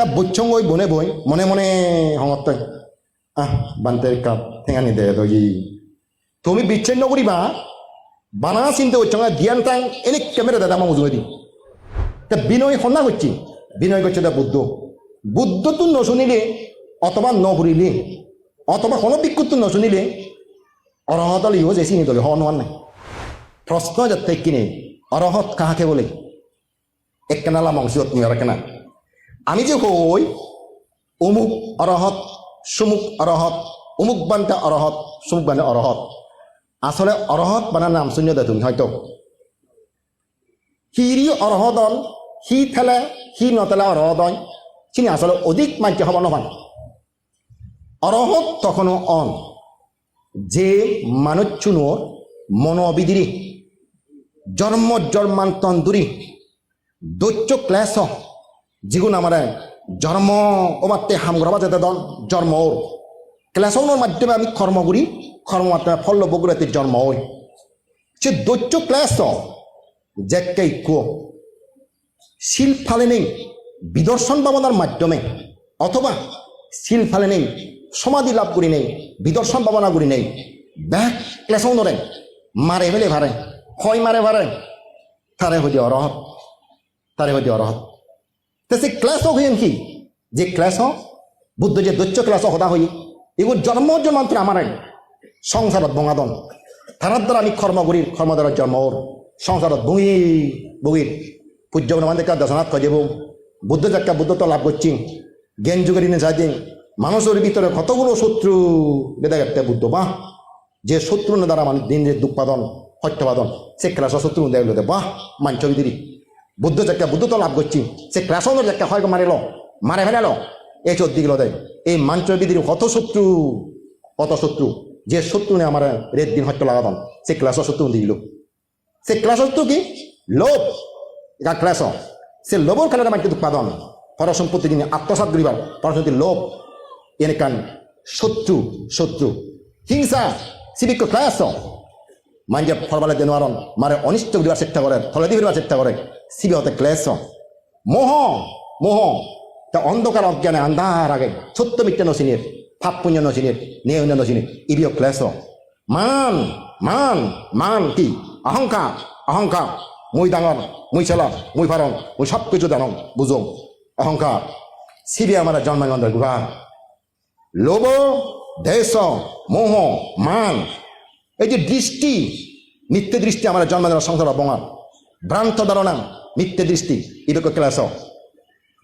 তা বুচ্ছং ওই বনে বই, মনে মনে হঙত আহ, বান্তের কাপ, ঠেঙানি দে তুমি বিচ্ছিন্ন করিবা? বানা চিন্তা করছ জ্ঞান টাং এনে ক্যামেরা দাদা আমার উজুয়ে দি তা বিনয় সন্না করছি বিনয় করছে তা বুদ্ধ। বুদ্ধ তো নশুনিলে অথবা নঘুরিলে অথবা কোনো বিক্ষুত নশুনিলে অরহতল ইহো যে চিনি তলে হওয়ার নাই। প্রশ্ন যাতে কিনে, অরহত কাহাকে বলে? একখানালা মাংসত নিয়ে কেনা আমি যে কই অমুক অরহত সুমুক অরহত অমুক বান্তে অরহত সুমুক বান্তে অরহত আসলে অরহত বানার নাম শূন্য দে তুমি, হয়তো। হিরি অরহদন হি থেলে, হি নতেলে অরহদন চিনি, আসলে অধিক মাঞ্চ হব নহয় অরহত তখনও অন। যে মানুষচুনোর মনোবিদিরি। জন্ম জন্মান্তন্দুরি। দৈত্য ক্লেশ। যিগুণ আমার, জন্ম ওমাত্তে হামগ্রবা যেতে দন জন্ম ওর। মাধ্যমে আমি কর্ম করি, কর্ম মাধ্যমে ফল বগুড়াতে জন্ম ওই। সে দৈত্য ক্লেশ জেকে কুয়। শিল ফালে নেই বিদর্শন ভাবনার মাধ্যমে, অথবা শিল ফালে নেই সমাধি লাভ করি নেই, বিদর্শন ভাবনা করি নেই। ব্যাক ক্লেশও নরে মারে ফেলে ভারে, হয় মারে ভারে, তারে হইতে অরহত, তারে হইতে অরহত। ক্লাস হইন কি? যে ক্লাস বুদ্ধ যে দৈত্য ক্লাস সদা হই। এগুলো জন্ম জন্মান্তর আমার সংসারত বঙাদন তারার দ্বারা আমি কর্ম করি কর্ম দ্বারা জন্ম ওর। সংসারত বঙি বগির পূজ্য আমাদের দশনাথ কয়ে দেব বুদ্ধ যাক্কা বুদ্ধ তো লাভ করছি। জ্ঞান যুগের ইনে যাই দিন। মানুষের ভিতরে কতগুলো শত্রু? বেদা একটা বুদ্ধ, বাহ! যে শত্রু দ্বারা মানুষ দিন যে দুঃপাদন সত্যবাদন সে ক্লাস শত্রু দেখল বাহ! মাঞ্চ বিদিরি। বুদ্ধ যাকে বুদ্ধ তো লাভ করছি। সে ক্লাসনের যাকে হয় মারিল মারে ফেলাল এই চোদ্দ গেল দেয় এই মাঞ্চ বিদির কত শত্রু কত শত্রু। যে শত্রু নে আমার রেড দিন হত্যা লাগাতাম, সে ক্লাস শত্রু দিল সে ক্লাস শত্রু কি? লোভ। এটা ক্লাস সে লোভর খেলাটা মানকে উৎপাদন। পর সম্পত্তি যিনি আত্মসাত করিবার, পরসম্পত্তি লোভ। এনে কান, শত্রু শত্রু। হিংসা সিবিক ক্লাস মাইন্ডে ফলবালে দেন আরন মারে অনিষ্ট করিবার চেষ্টা করে ফলদি করিবার চেষ্টা করে। সিবি হতে ক্লেশ। মোহ মোহ। তা অন্ধকার অজ্ঞানে আন্ধার আগে। সত্য মিথ্যা নচিনির ফাপ পুণ্য নচিনির নিয়ে অন্য ইবিও ক্লেশ। মান মান মান কি? অহংকার অহংকার। মুই ডাঙর, মুই চেলা মুই ফারং, মুই সব কিছু জানং, বুঝং। অহংকার। সিবি আমার জন্মানন্দ গুহার লোভ, দেশ, মোহ, মান। এই যে দৃষ্টি মিথ্যে দৃষ্টি আমার জন্ম দেওয়ার সংসার বঙার ভ্রান্ত ধারণা মিথ্যে দৃষ্টি ইবেক ক্লেশ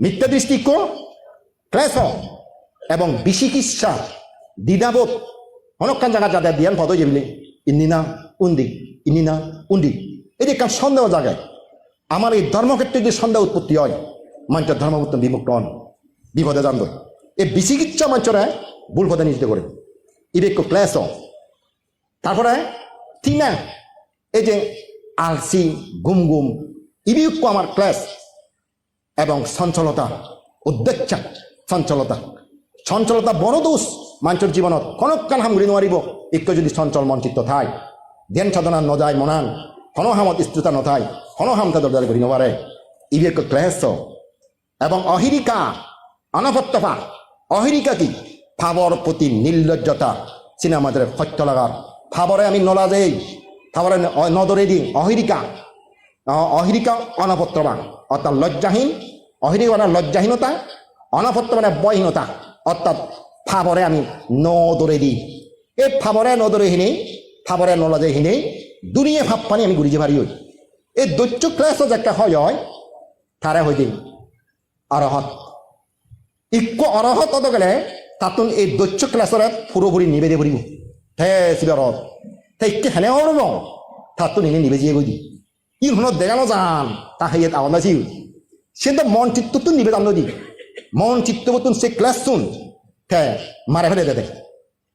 মিথ্যে দৃষ্টি কো? ক্লেশ এবং বিচিকিৎসা দ্বিধাবোধ অনেকখান জায়গা যাদের দিয়ান ফটো যেবিলি ইন্দিনা উন্দি ইন্দিনা উন্দি। এই যে কার সন্দেহ জায়গায় আমার এই ধর্মক্ষেত্রে যে সন্দেহ উৎপত্তি হয় মানুষের ধর্মভুক্ত বিমুক্ত হন। বিপদে জানব। এই বিচিকিৎসা মানুষরা ভুল পথে নিশ্চিত করে। ইবেক ক্লেশ তারপরে তিনা এই যে আলসি গুম গুম ইবিউক্য আমার ক্লাস এবং সঞ্চলতা উদ্বেচ্ছা সঞ্চলতা সঞ্চলতা বড় দোষ মানুষের জীবনত। কনকাল হাম ঘুরি নোৱাৰিব একটু যদি চঞ্চল মনচিত্ত থাই ধ্যান সাধনা নযায় মনান হনহামত স্থিৰতা নথাই হনহাম তাদের দ্বারা ঘুরি নবারে ইবিউক্য ক্লেশ। এবং অহিরিকা অনপত্যপা অহিরিকা কি? ভাৱৰ প্ৰতি নিৰ্লজ্জতা চিনে আমাদের সত্য লাগার। ভাবরে আমি নলা দেই। ভাবরে নদরে দিই অহিরিকা অহিরিকা অনপত্রবান অর্থাৎ লজ্জাহীন। অহিরিকা মানে লজ্জাহীনতা। অনপত্র মানে বয়হীনতা। অর্থাৎ ভাবরে আমি নদরে দিই এই ভাবরে নদরে হিনেই ভাবরে নলজে হিনেই, দুনিয়া ভাব পানি আমি যে পারি হই এই দৈত্য ক্লাস একটা হয় তারে হয়ে দিই অরহত ইক্য অরহত হতে গেলে, তাতোন এই দৈত্য ক্লাছৰে পুরোপুরি নিবেদে ফুরিব হে শিবারত তাই ইক্কে হেনে অরব তাতো নিনে নিবেজিয়ে গই দি ই শুনত দেখানো যান তা হেয়াত আওয়াজ আছিল সে তো মন চিত্ততো নিবেদন দি মন চিত্তবতুন সে ক্লাস শুন হে মারে ফেলে দে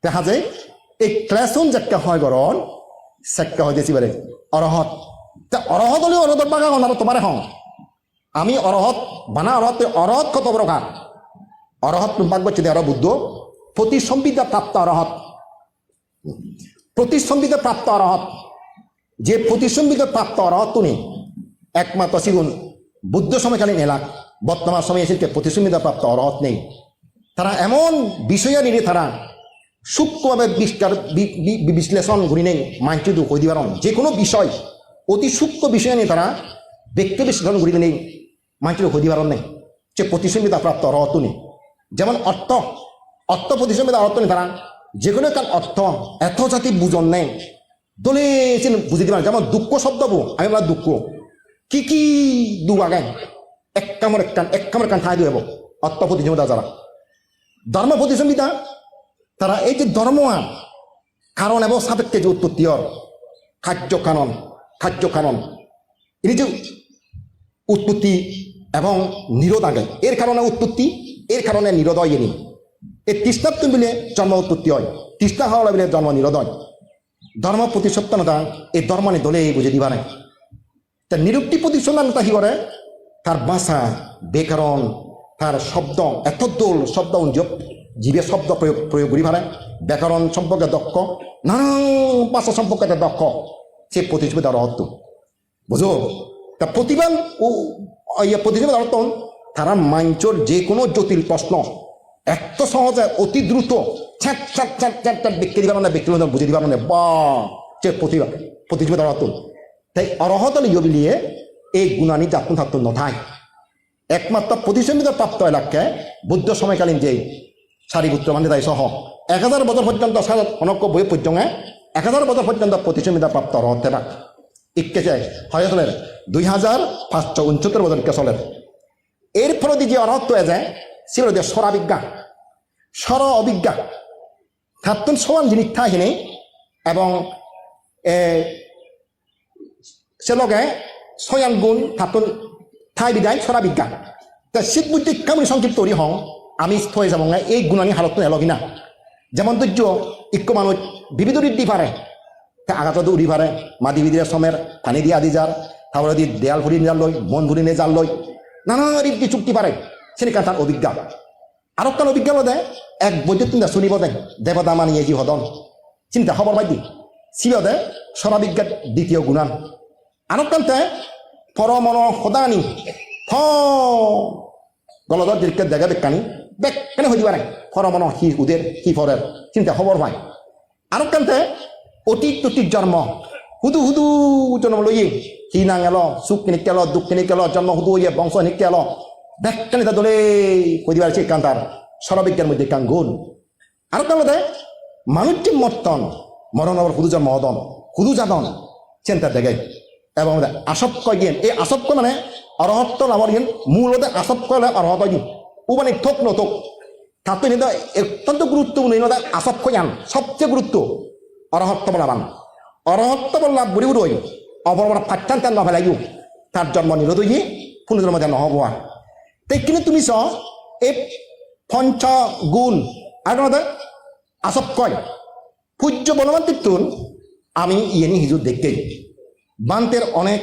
দেখা যায় এই ক্লাস শুন যাকে হয় গরণ সেক্কা হয় দিয়েছি বারে অরহত তা অরহত হলে অরহতর বাগা হন আর হন আমি অরহত বানা অরহত অরহত কত প্রকার অরহত বাক বচ্চে অর বুদ্ধ। প্রতিসম্বিদা প্রাপ্ত অরহত প্রতিসম্বিদা প্রাপ্ত অরহত। যে প্রতিসম্বিদা প্রাপ্ত অরহত তুমি একমাত্র সিগুন বুদ্ধ সময়কালীন এলাক, বর্তমান সময়ে এসে প্রতিসুবিধা প্রাপ্ত অরহত নেই। তারা এমন বিষয় নিয়ে তারা সূক্ষ্মভাবে বিস্তার বি- বি- বিশ্লেষণ করি নেই মানচিত কই দিবার যে কোনো বিষয়, অতি সূক্ষ্ম বিষয় নিয়ে তারা ব্যক্তি বিশ্লেষণ করি নেই মানচিত কই দিবার নেই সে প্রতিসুবিধা প্রাপ্ত অরহত নেই যেমন অর্থ অর্থ প্রতিসুবিধা অর্থ নেই তারা যে কোনো একটা অর্থ এত জাতি বুঝন নেই। দলে বুঝে দিবার যেমন দুঃখ শব্দ আমি বলা দুঃখ। কি কি দু আগাই এক কামর, এক কান, এক কামর কান ঠাই দিব অর্থ প্রতিযোগিতা যারা। ধর্ম প্রতিযোগিতা তারা এই যে ধর্ম কারণ এবং সাপেক্ষে যে উৎপত্তি হর খাদ্য কানন খাদ্য কানন। এই যে উৎপত্তি এবং নিরোধ আগে, এর কারণে উৎপত্তি, এর কারণে নিরোধ এনি এই তৃষ্ণাত্ম মিলে জন্ম উৎপত্তি হয়। তৃষ্ণা হওয়া মিলে জন্ম নিরোধ হয়। ধর্ম প্রতিসত্তানতা এই ধর্ম নি দলে বুঝে দিবা নাই। তা নিরুক্তি প্রতিসন্ধানতা কি করে তার ভাষা ব্যাকরণ তার শব্দ এত দোল শব্দ উঞ্জব জীবে শব্দ প্রয়োগ প্রয়োগ করি পারে ব্যাকরণ সম্পর্কে দক্ষ, নানান ভাষা সম্পর্কে একটা দক্ষ। সে প্রতিযোগিতা অর্থ বুঝো তা প্রতিবান ও ইয়ে প্রতিযোগিতা অর্থ তারা মাঞ্চর যে কোনো জটিল প্রশ্ন এত সহজে, অতি দ্রুত ছ্যাট ছ্যাট ছ্যাট ছ্যাট ছ্যাট ব্যক্তি দিবার মানে ব্যক্তি বুঝে দিবার মানে বা সে প্রতিভা প্রতিযোগিতা অর্থ তাই অরহত লিয়ে এই গুণানি যাত্ন থাকত নথায় একমাত্র প্রতিসম্বিত প্রাপ্ত এলাকায় বুদ্ধ সময়কালীন যে সারিপুত্র মানে তাই সহ এক হাজার বছর পর্যন্ত অনক্য বই পর্যন্ত এক হাজার বছর পর্যন্ত প্রতিসম্বিত প্রাপ্ত রহতে বা ইকেছে হয় চলের দুই হাজার পাঁচশো উনসত্তর বছরকে চলের এর ফলদি যে অরহত্ব যায় হল যে স্বরাবিজ্ঞা স্বর অভিজ্ঞা থাকুন সমান জিনিস থাহিনে এবং এ, সে লগে ছয়ান গুণ থাকুন ঠাই বিদায় সরা বিজ্ঞান। তা শীত বুদ্ধি কেমন সংক্ষিপ্ত তৈরি হং আমি থয়ে যাব না এই গুণানি হালত এলগি না। যেমন ধৈর্য ইক্য মানুষ বিবিধ ঋদ্ধি পারে তা আঘাত উড়ি পারে মাদি বিদির সমের পানি দিয়ে আদি যার তারপরে দি দেয়াল ভরি জাল লই মন ভরি নে জাল লই নানা ঋদ্ধি চুক্তি পারে সেনেকা তার অভিজ্ঞা। আর কান অভিজ্ঞা দে এক বৈদ্যুত চিন্তা শুনিব দে দেবতা মানিয়ে যি হদন চিন্তা খবর পাই দি শিব দে সরাবিজ্ঞাত দ্বিতীয় গুণান। আনকান্তে পরমন সদানি গলদর দীর্ঘ দেখা বেকানি বেকানি হয়ে দিবা নাই? পরমন সি উদের সি ফরের চিন্তা খবর পাই আনকান্তে অতীত অতীত জন্ম। হুদু হুদু জন্ম লই সি নাং এল সুখ কিনে কেল দুঃখ কিনে কেল জন্ম হুদু ইয়ে বংশ নিক কেল বেকানি তা দলে দিবার সে কান্তার সরবিজ্ঞান মধ্যে কান গুণ আর কামতে মানুষটি মর্তন, মরণ আবার হুদু জন্ম হদন হুদু জাদন চিন্তা দেখে। এবং আসক্ত গিয়েন? এই আসক্ত মানে অরহত্ব নামৰ গিয়েন। মূলতে আসক্ত হলে অরহত গিয়ে ও মানে থোক নথোক তাতে নিতে অত্যন্ত গুরুত্বপূর্ণ ইনতে আসক্ত জ্ঞান সবচেয়ে গুরুত্ব অরহত্ব বলাবান অরহত্ব বললা বুড়ি বুড়ি অবরমান ফাটান তেন নভেলাইও তার জন্ম নিরোধ গিয়ে পুনর্জন্ম যেন নহব কিন্তু তুমি চ এই পঞ্চ গুণ আর আসক্তই পূজ্য বলবান তিতুন আমি ইয়েনি হিজু দেখতেই বান্তের অনেক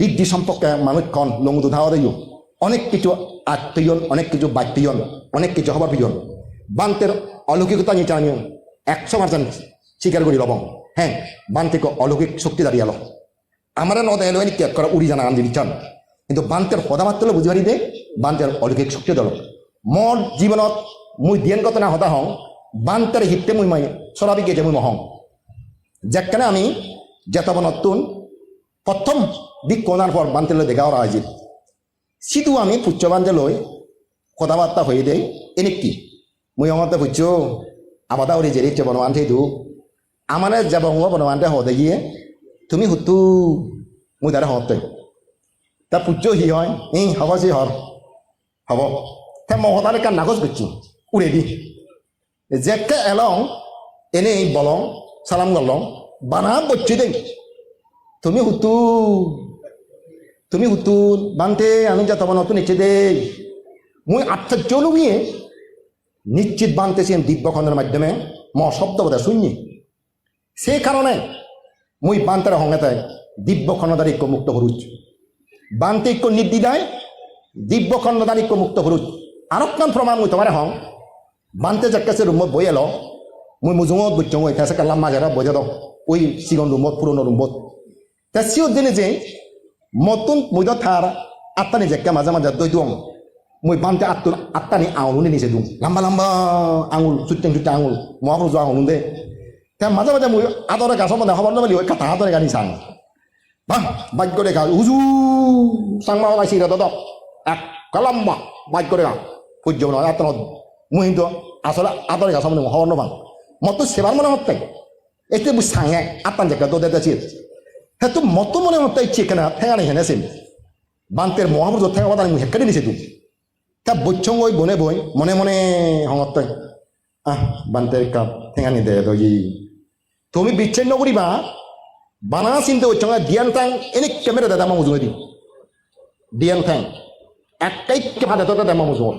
ঋদ্ধি সম্পর্কে মানুষক্ষণ লঙ্গু ধাওয়া দিও অনেক কিছু আত্মীয়ন, অনেক কিছু বাত্যিয়ন অনেক কিছু হবার পিয়ন বান্তের অলৌকিকতা নিয়ে জানিও একশো পার্সেন্ট স্বীকার করি লবং। হ্যাঁ বান্তিক অলৌকিক শক্তি দাঁড়িয়ে আলো আমার নদ এলো ত্যাগ করা উড়ি জানা আন্দি দিচ্ছান কিন্তু বান্তের সদা মাত্র বুঝি পারি দে, বান্তের অলৌকিক শক্তি দল মোৰ জীৱনত মই ধ্যান কথা না সদা হওঁ বান্তের হিতে মই মই চৰাবি গেজে মই মহং। যেখানে আমি জেতাবনতুন প্রথম দিক কোনার পর বান্তিলে দেখা ওরা আজিত সিধু আমি পুচ্ছ বান্ধে লই কথাবার্তা হয়ে দেই এনে কি? মুই আমার পুচ্ছ আবাদা ওরে জেরি ইচ্ছে বনবান দু আমার যাব বনবানতে হতে গিয়ে তুমি হুতু মুই তারা হতে তা পুচ্ছ হি হয়, এই হব সি হর হব। তা মহতারে কান নাকচ করছি উড়ে দি। জেকে এলং এনেই বলং সালাম গলং, বানা বচ্ছি দেই। তুমি হুতু তুমি হুতু বানতে আমি যা তোমার নতুন ইচ্ছে দে মুই আশ্চর্য লুকিয়ে নিশ্চিত বানতেছি দিব্যখণ্ডের মাধ্যমে ম শব্দ বোধ শুনি সেই কারণে মুই বান্তার হঙ্গেতে দিব্যখণ্ডদার ঐক্য মুক্ত হরুচ বান্তে ঐক্য নির্দিদায় দিব্যখণ্ডদার ঐক্য মুক্ত হরুচ আরক্ষণ প্রমাণ মুই তোমার হং বান্তে যাকে রুমত বই এলো। মুই মুজুঙত বুঝছ মুই কাছে কালাম মাঝেরা বজে দাও ওই সিগন রুমত পুরনো রুমত তা সিও দিনে যে মতন মুইদ থার আত্মানি জেক্কা মাঝে মাঝে দই দুম মই বানতে আত্তুর আত্মানি আঙুল নিচে দুম লাম্বা লাম্বা আঙুল চুট্টেং চুট্টে আঙুল। মহাপুরুষ আঙুল দে তা মাঝে মাঝে মই আদরে গাছ মানে খবর নবলি ওই কাটা আদরে গাড়ি চাং বাক্য রেখা উজু চাংমা ওলাইছি রে দদক এক কালাম্বা বাক্য রেখা আত্মা মই কিন্তু আসলে আদরে গাছ মানে খবর নবাং মতো সেবার মনে হতে এতে বুঝ সাঙে আত্মান জায়গা তো দেখাচ্ছি হ্যাঁ তো মতো মনে হতে ইচ্ছে কেনা ঠেঙানি হেনেছেন বান্তের মহাপুরুষ ঠেঙা বাদানি মুখ হেকারি নিছে তুই তা বচ্ছং ওই বনে বই মনে মনে হঙত আহ বান্তের কাপ ঠেঙানি দে তুমি বিচ্ছিন্ন করিবা বানা চিন্তা হচ্ছে দিয়ান ঠ্যাং এনে ক্যামেরা দাদা আমার মুজুয়ে দি দিয়ান ঠ্যাং একটাই কেফা দেতো দাদা আমার মুজুয়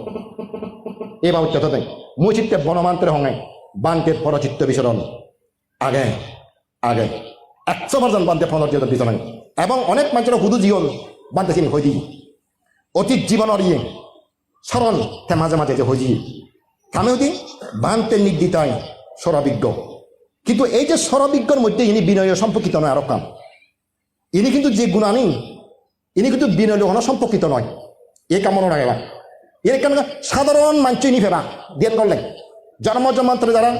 এবার উচ্চত তাই মুচিত্তে বনমান্তের হঙে বান্তের পরচিত্ত বিচরণ আগে আগে। একশো পার্সেন্ট বান্তে পনেরো বিচরণ এবং অনেক মানুষের হুদু জীবন বান্তে চিনি হয়ে দিই অতীত জীবনের ইয়ে স্মরণ তে মাঝে মাঝে যে হয়ে আমি হতি বান্তে নির্দিতায় স্বরাবিজ্ঞ কিন্তু এই যে স্বরাবিজ্ঞর মধ্যে ইনি বিনয় সম্পর্কিত নয় আরও কাম। ইনি কিন্তু যে গুণানি, ইনি কিন্তু বিনয় হন সম্পর্কিত নয়। এই কামনা রাখবা এর কেন সাধারণ মানুষ ইনি ফেরা দিয়ে করলেন জন্ম জন্মান্তরে যারা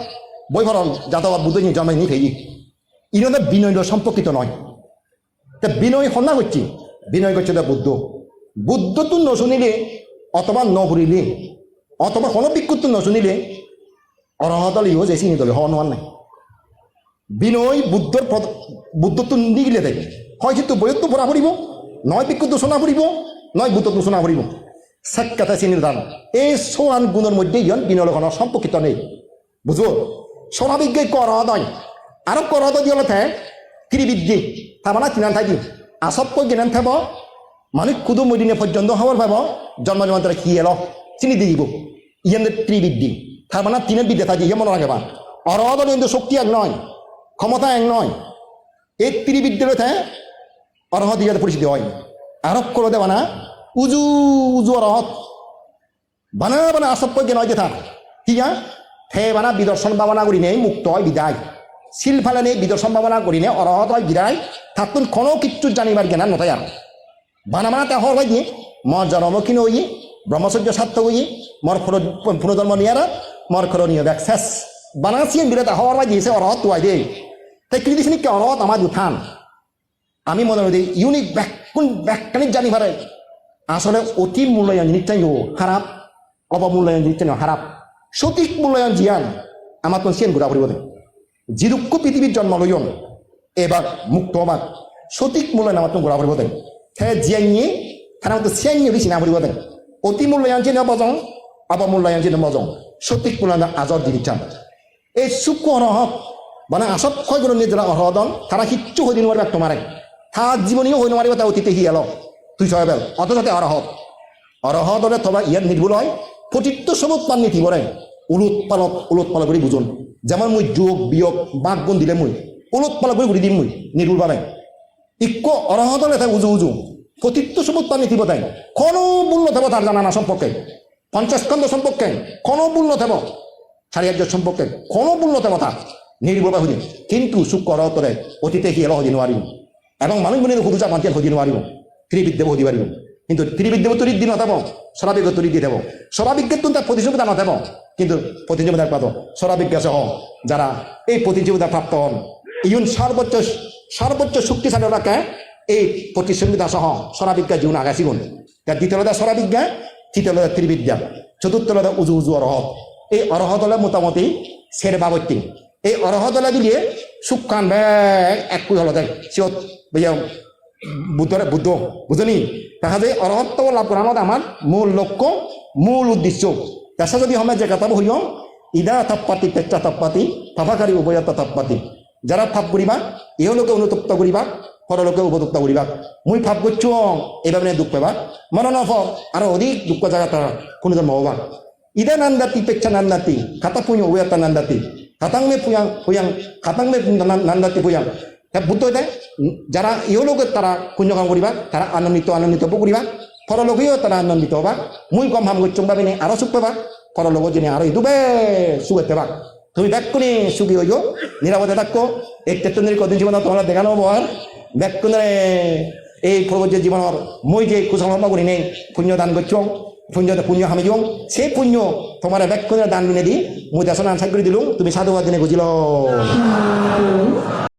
বৈভরণ, যাদব, বুদ্ধি জন্মাই নি ফেই ইনি বিনয় সম্পর্কিত নয়। তা বিনয় সন্না করছি বিনয় করছে তা বুদ্ধ। বুদ্ধ তো নশুনিলে অথবা নঘুরিলে অথবা কোনো বিক্ষুত্ব নশুনিলে অরহতল ইহ যে চিনি দলে হওয়া নাই। বিনয় বুদ্ধর বুদ্ধত্ব নিগিলে দেয়। হয় কিন্তু বইয়ত্ব পড়া পড়িব নয় বিক্ষুত্ব শোনা পড়িব নয় বুদ্ধত্ব শোনা পড়িব সাক্ষাতে চিনির দান এই সোয়ান গুণের মধ্যে ইয়ন বিনয়খনৰ সম্পর্কিত নেই। বুঝো? স্বাভাবিকই কর নয় আরও কর দিয়ে থাকে ত্রিবিদ্যি তারমানে তিনান থাকি আসত্য জ্ঞান থাকব মানুষ কুদু মদিনে পর্যন্ত হওয়ার ভাব, জন্ম জন্মান্তরে কি এলো? চিনি দিব। ইয়ান ত্রিবিদ্যি তার মানে তিনের বিদ্যা থাকি ইয়ে মনে রাখবা কিন্তু শক্তি এক নয়। ক্ষমতা এক নয়। এই ত্রিবিদ্যালয় থাকে অরহত ইয়াতে পরিচিতি হয়। আরোপ করে দেওয়া না, উজু উজু অরহত। বানা বানা জ্ঞান হয় যেথা। কিয়া থে বানা, বিদর্শন ভাবনা করি নেই, মুক্ত হয়, বিদায়। শিল ফালে নেই, বিদর্শন ভাবনা করি নেই, অরহত হয়, বিদায়। থাকুন, কোনো কিচ্ছু জানিবার জ্ঞান নথায় আর বানা বানা, তে হয় দিয়ে মর জন্ম কিনো হই ব্রহ্মচর্য সার্থক হই, মর পুনর্জন্ম নিয়ারা, মর খর নিয়ে শেষ বানা চিন দিলে তা হওয়ার হয় দিয়েছে অরহত তুয়াই দেই তাই কৃতিসিনিক অরহত আমার উত্থান আমি মনে করি ইউনিক কোন ব্যাখ্যানিক জানি পারে। আসলে অতি মূল্যায়ন জিনিসটাই ও খারাপ অবমূল্যায়ন জিনিসটা খারাপ। সঠিক মূল্যায়ন জিয়ান আমার তো সিয়ান ঘুরা ফুরিব দেয় যিদুক্ষ পৃথিবীর জন্ম লইন এবার মুক্ত হবার সঠিক মূল্যায়ন আমার তো ঘুরা দেয় হ্যাঁ জিয়াইয়ে খারাপ তো সিয়াইয়ে বেশি না ফুরিব অতি মূল্যায়ন চিনে বজং অবমূল্যায়ন চিনে বজং সঠিক মূল্যায়ন আজর জিনিস এই চুকু অরহত মানে আসত কয়গুলো নিজেরা অরহদন তারা কিচ্ছু হই দিন তোমারে তার জীবনীও হই নোৱাৰিব তাৰ অতীতে সি এল। তুই ছয় বেল। অথচতে অরহত অরহদরে তবা ইয়ার নির্ভুল হয়। প্রতিত্ব সবত মান নীতি বলে উলুত পালত, উলুত পালক করে বুঝুন যেমন মুই যোগ, বিয়োগ বাঘ গুণ দিলে মুই। উলুত পালক করে ঘুরি দিম মুই। নির্ভুল বালে ইক্য অরহদরে তাই উজু উজু। প্রতিত্ব সবত মান নীতি বতাই কোনো মূল্য থাকব তার জানা না সম্পর্কে পঞ্চাশ খণ্ড সম্পর্কে কোনো মূল্য থাকব চারিয়ার্য সম্পর্কে কোনো মূল্য থাকব তার নির্ভুল বা হুদিন কিন্তু সূক্ষ্ম অরহতরে অতীতে এল হদি নোৱাৰিম এবং মানুষ মনে হুদুজা মাতিয়ান হদি নোৱাৰিব। ত্রিবিদ্যে হদি পাৰিব। কিন্তু ত্রিবিদ্যে তরি দি নথাব স্বরাবিজ্ঞ তরি দি দেব। স্বরাবিজ্ঞের তো তার প্রতিযোগিতা নথাব কিন্তু প্রতিযোগিতা পাত স্বরাবিজ্ঞ সহ যারা এই প্রতিযোগিতা প্রাপ্ত হন ইউন সর্বোচ্চ সর্বোচ্চ শক্তিশালী রাখে এই প্রতিযোগিতা সহ স্বরাবিজ্ঞা জীবন আগাছি গুণ তার দ্বিতীয়তা স্বরাবিজ্ঞা তৃতীয়তা ত্রিবিদ্যা চতুর্থতা উজু উজু অরহত এই অরহত হলে মোটামুটি সের বাবত্তি এই অরহত হলে দিলে সুখান ব্যাগ এক কুই হলো দেখ সিয়ত ভাইয়া বুদ্ধরে বুদ্ধ বুঝলি দেখা যায় অরহত্ব লাভ করানোত আমার মূল লক্ষ্য, মূল উদ্দেশ্য। দেখা যদি সময় যে কথা হইও ইদা থাপ্পাতি পেচ্চা থাপ্পাতি থাপাকারী উভয়তা থাপ্পাতি। যারা ফাপ করিবা ইহলোকে অনুতপ্ত করিবা পরলোকে উপতপ্ত করিবা মুই ফাপ করছ এইভাবে দুঃখ পাবা। মনে নফ আরও অধিক দুঃখ জায়গা তারা কোনো জন্ম হবা। ইদা নান্দাতি পেচ্চা নান্দাতি খাতা পুঁয় উভয়তা নান্দাতি। খাতাং মে পুয়াং পুয়াং খাতাং মে নান্দাতি পুয়াং তা বুদ্ধ দেয় যারা ইহলোকে তারা পুণ্যকাম করিবা তারা আনন্দিত আনন্দিত করিবা পরলোকেও তারা আনন্দিত হবা মুই কম ভাম করছুম ভাবে নে আরও সুখ পাবা পরলোক যিনি আরও ইদুবে সুখে পাবা তুমি ব্যাকুনি সুখী হইও নিরাপদে থাকো এই তেত্তনির কদিন জীবন তোমরা দেখানো হব আর ব্যাকুনে এই পূর্বজ জীৱনৰ মই যে কুশল কৰি নেই পুণ্য দান কৰিছোঁ পুণ্য পুণ্য হামি দিও সেই পুণ্য তোমার এবেক্ষণীয় দান মিনে দি মই দেশৰ আনচাৰ কৰি দিলোঁ। তুমি সাধুবাদ দিনে বুজিল